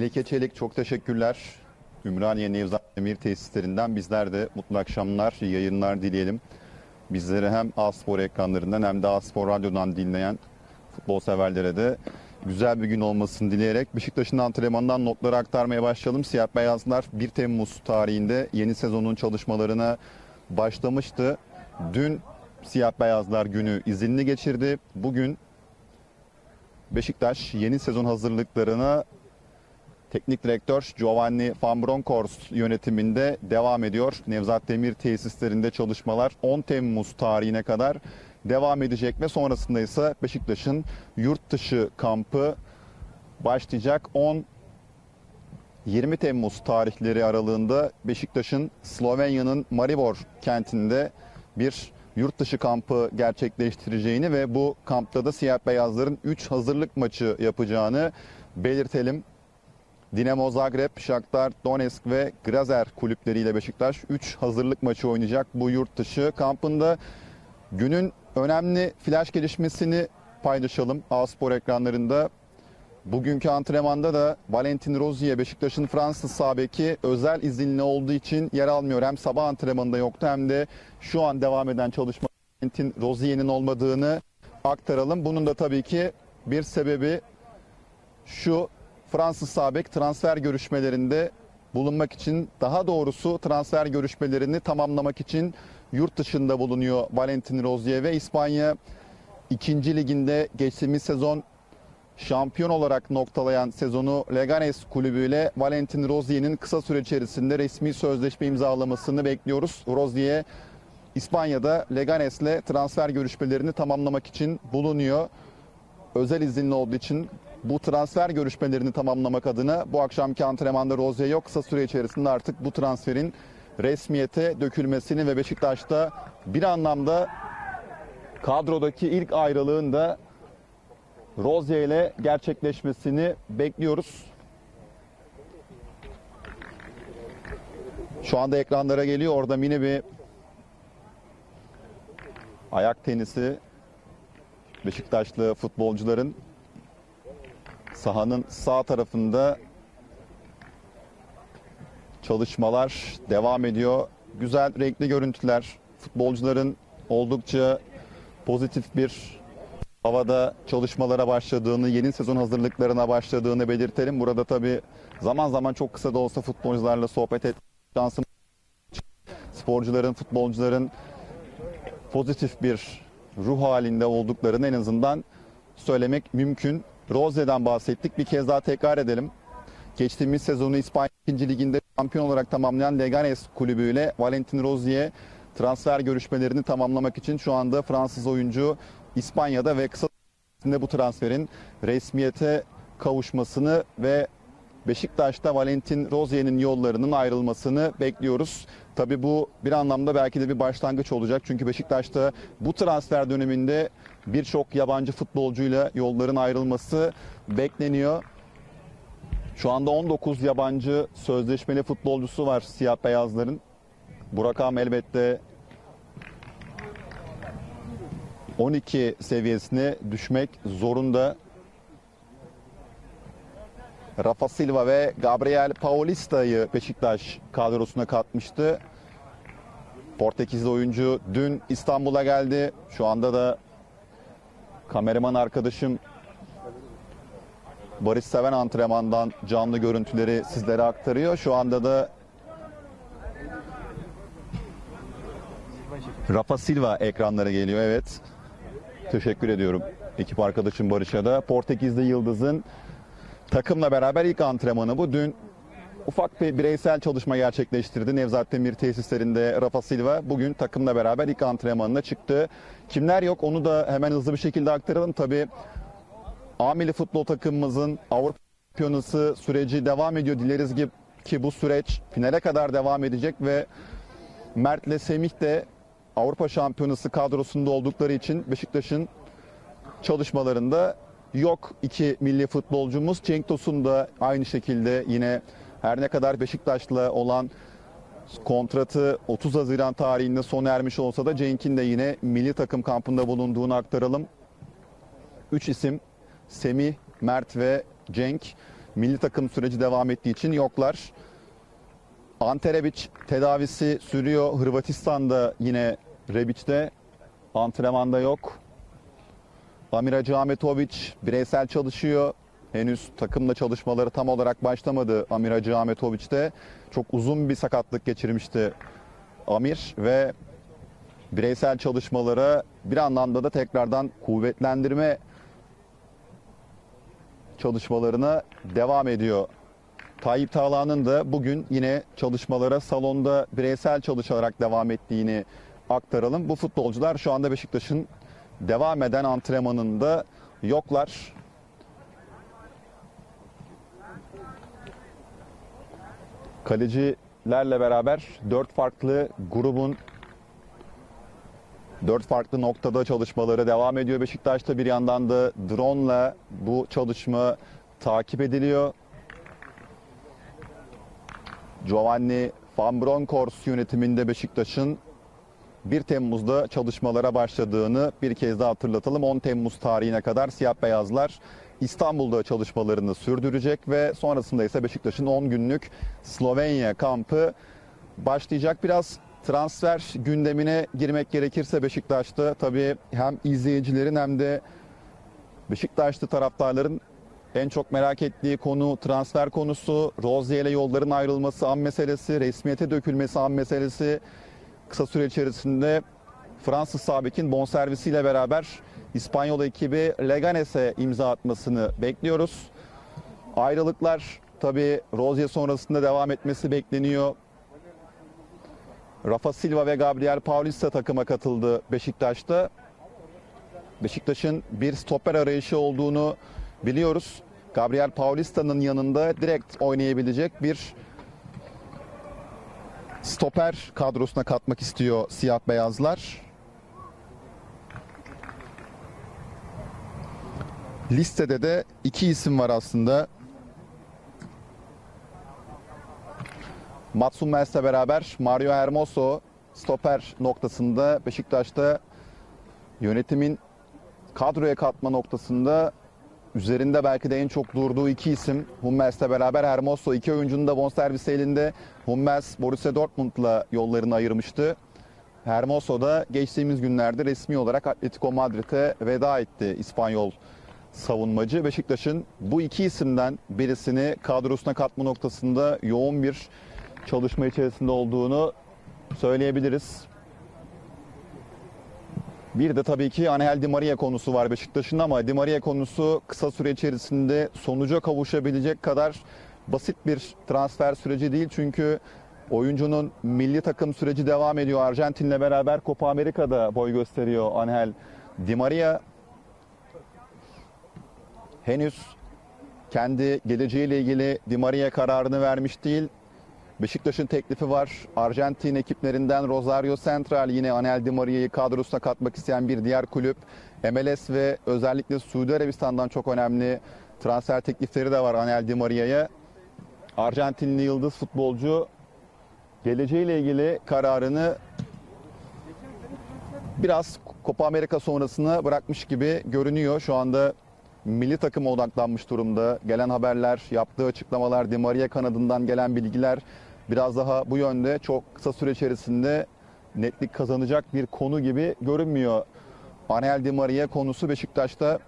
Melike Çelik çok teşekkürler. Ümraniye Nevzat Demir tesislerinden bizler de mutlu akşamlar, yayınlar dileyelim. Bizleri hem A-Spor ekranlarından hem de A-Spor Radyo'dan dinleyen futbol severlere de güzel bir gün olmasını dileyerek Beşiktaş'ın antrenmanından notları aktarmaya başlayalım. Siyah Beyazlar 1 Temmuz tarihinde yeni sezonun çalışmalarına başlamıştı. Dün Siyah Beyazlar günü izinli geçirdi. Bugün Beşiktaş yeni sezon hazırlıklarına teknik direktör Giovanni Van yönetiminde devam ediyor. Nevzat Demir tesislerinde çalışmalar 10 Temmuz tarihine kadar devam edecek ve sonrasında ise Beşiktaş'ın yurt dışı kampı başlayacak. 10 20 Temmuz tarihleri aralığında Beşiktaş'ın Slovenya'nın Maribor kentinde bir yurt dışı kampı gerçekleştireceğini ve bu kampta da siyah beyazların 3 hazırlık maçı yapacağını belirtelim. Dinamo Zagreb, Shakhtar Donetsk ve Grazer kulüpleriyle Beşiktaş 3 hazırlık maçı oynayacak bu yurt dışı kampında. Günün önemli flash gelişmesini paylaşalım A-Spor ekranlarında. Bugünkü antrenmanda da Valentin Rozier Beşiktaş'ın Fransız sağ beki özel izinli olduğu için yer almıyor. Hem sabah antrenmanında yoktu hem de şu an devam eden çalışma Valentin Rozier'in olmadığını aktaralım. Bunun da tabii ki bir sebebi şu Fransız sağ bek transfer görüşmelerinde bulunmak için daha doğrusu transfer görüşmelerini tamamlamak için yurt dışında bulunuyor Valentin Rozier ve İspanya 2. liginde geçtiğimiz sezon şampiyon olarak noktalayan sezonu Leganes kulübüyle Valentin Rozier'in kısa süre içerisinde resmi sözleşme imzalamasını bekliyoruz. Rozier İspanya'da Leganes'le transfer görüşmelerini tamamlamak için bulunuyor. Özel izinli olduğu için bu transfer görüşmelerini tamamlamak adına bu akşamki antrenmanda Rozier. Kısa süre içerisinde artık bu transferin resmiyete dökülmesini ve Beşiktaş'ta bir anlamda kadrodaki ilk ayrılığın da Rozier ile gerçekleşmesini bekliyoruz. Şu anda ekranlara geliyor. Orada mini bir ayak tenisi Beşiktaşlı futbolcuların sahanın sağ tarafında çalışmalar devam ediyor. Güzel renkli görüntüler. Futbolcuların oldukça pozitif bir havada çalışmalara başladığını, yeni sezon hazırlıklarına başladığını belirtelim. Burada tabii zaman zaman çok kısa da olsa futbolcularla sohbet et şansım sporcuların, futbolcuların pozitif bir ruh halinde olduklarını en azından söylemek mümkün. Rose'den bahsettik. Bir kez daha tekrar edelim. Geçtiğimiz sezonu İspanya 2. Liginde şampiyon olarak tamamlayan Leganes kulübüyle Valentin Rozier transfer görüşmelerini tamamlamak için şu anda Fransız oyuncu İspanya'da ve kısa bu transferin resmiyete kavuşmasını ve Beşiktaş'ta Valentin Rozier'in yollarının ayrılmasını bekliyoruz. Tabi bu bir anlamda belki de bir başlangıç olacak. Çünkü Beşiktaş'ta bu transfer döneminde birçok yabancı futbolcuyla yolların ayrılması bekleniyor. Şu anda 19 yabancı sözleşmeli futbolcusu var siyah beyazların. Bu rakam elbette 12 seviyesine düşmek zorunda. Rafa Silva ve Gabriel Paulista'yı Beşiktaş kadrosuna katmıştı. Portekizli oyuncu dün İstanbul'a geldi. Şu anda da kameraman arkadaşım Barış Seven antrenmandan canlı görüntüleri sizlere aktarıyor. Şu anda da Rafa Silva ekranlara geliyor. Evet. Teşekkür ediyorum ekip arkadaşım Barış'a da. Portekizli Yıldız'ın takımla beraber ilk antrenmanı bu. Dün ufak bir bireysel çalışma gerçekleştirdi. Nevzat Demir tesislerinde Rafa Silva bugün takımla beraber ilk antrenmanına çıktı. Kimler yok onu da hemen hızlı bir şekilde aktaralım. Tabii A milli futbol takımımızın Avrupa Şampiyonası süreci devam ediyor. Dileriz ki, ki bu süreç finale kadar devam edecek ve Mert'le Semih de Avrupa Şampiyonası kadrosunda oldukları için Beşiktaş'ın çalışmalarında yok iki milli futbolcumuz. Cenk Tosun da aynı şekilde yine her ne kadar Beşiktaş'la olan kontratı 30 Haziran tarihinde sona ermiş olsa da Cenk'in de yine milli takım kampında bulunduğunu aktaralım. 3 isim Semih, Mert ve Cenk milli takım süreci devam ettiği için yoklar. Ante Rebic tedavisi sürüyor. Hırvatistan'da yine Rebic'te antrenmanda yok. Amir Hacı bireysel çalışıyor. Henüz takımla çalışmaları tam olarak başlamadı Amir Hacı Ahmetovic'te. Çok uzun bir sakatlık geçirmişti Amir ve bireysel çalışmalara bir anlamda da tekrardan kuvvetlendirme çalışmalarına devam ediyor. Tayyip Tağla'nın da bugün yine çalışmalara salonda bireysel çalışarak devam ettiğini aktaralım. Bu futbolcular şu anda Beşiktaş'ın devam eden antrenmanında yoklar. Kalecilerle beraber dört farklı grubun dört farklı noktada çalışmaları devam ediyor Beşiktaş'ta. Bir yandan da drone bu çalışma takip ediliyor. Giovanni Van Bronckhorst yönetiminde Beşiktaş'ın 1 Temmuz'da çalışmalara başladığını bir kez daha hatırlatalım. 10 Temmuz tarihine kadar siyah beyazlar İstanbul'da çalışmalarını sürdürecek ve sonrasında ise Beşiktaş'ın 10 günlük Slovenya kampı başlayacak. Biraz transfer gündemine girmek gerekirse Beşiktaş'ta tabii hem izleyicilerin hem de Beşiktaşlı taraftarların en çok merak ettiği konu transfer konusu. Rozier yolların ayrılması an meselesi, resmiyete dökülmesi an meselesi. Kısa süre içerisinde Fransız Sabek'in bonservisiyle beraber İspanyol ekibi Leganes'e imza atmasını bekliyoruz. Ayrılıklar tabii Rozier sonrasında devam etmesi bekleniyor. Rafa Silva ve Gabriel Paulista takıma katıldı Beşiktaş'ta. Beşiktaş'ın bir stoper arayışı olduğunu biliyoruz. Gabriel Paulista'nın yanında direkt oynayabilecek bir stoper kadrosuna katmak istiyor siyah beyazlar. Listede de iki isim var aslında. Mats Hummels'le beraber Mario Hermoso stoper noktasında Beşiktaş'ta yönetimin kadroya katma noktasında üzerinde belki de en çok durduğu iki isim Hummels'le beraber Hermoso iki oyuncunun da bonservis elinde. Hummels Borussia Dortmund'la yollarını ayırmıştı. Hermoso da geçtiğimiz günlerde resmi olarak Atletico Madrid'e veda etti İspanyol savunmacı. Beşiktaş'ın bu iki isimden birisini kadrosuna katma noktasında yoğun bir çalışma içerisinde olduğunu söyleyebiliriz. Bir de tabii ki Angel Di Maria konusu var Beşiktaş'ın ama Di Maria konusu kısa süre içerisinde sonuca kavuşabilecek kadar basit bir transfer süreci değil. Çünkü oyuncunun milli takım süreci devam ediyor. Arjantin'le beraber Copa Amerika'da boy gösteriyor Angel Di Maria. Henüz kendi geleceğiyle ilgili Di Maria kararını vermiş değil. Beşiktaş'ın teklifi var. Arjantin ekiplerinden Rosario Central yine Anel Di Maria'yı kadrosuna katmak isteyen bir diğer kulüp. MLS ve özellikle Suudi Arabistan'dan çok önemli transfer teklifleri de var Anel Di Maria'ya. Arjantinli yıldız futbolcu geleceğiyle ilgili kararını biraz Copa Amerika sonrasına bırakmış gibi görünüyor. Şu anda milli takıma odaklanmış durumda. Gelen haberler, yaptığı açıklamalar, Di Maria kanadından gelen bilgiler biraz daha bu yönde çok kısa süre içerisinde netlik kazanacak bir konu gibi görünmüyor. Anel Di Maria konusu Beşiktaş'ta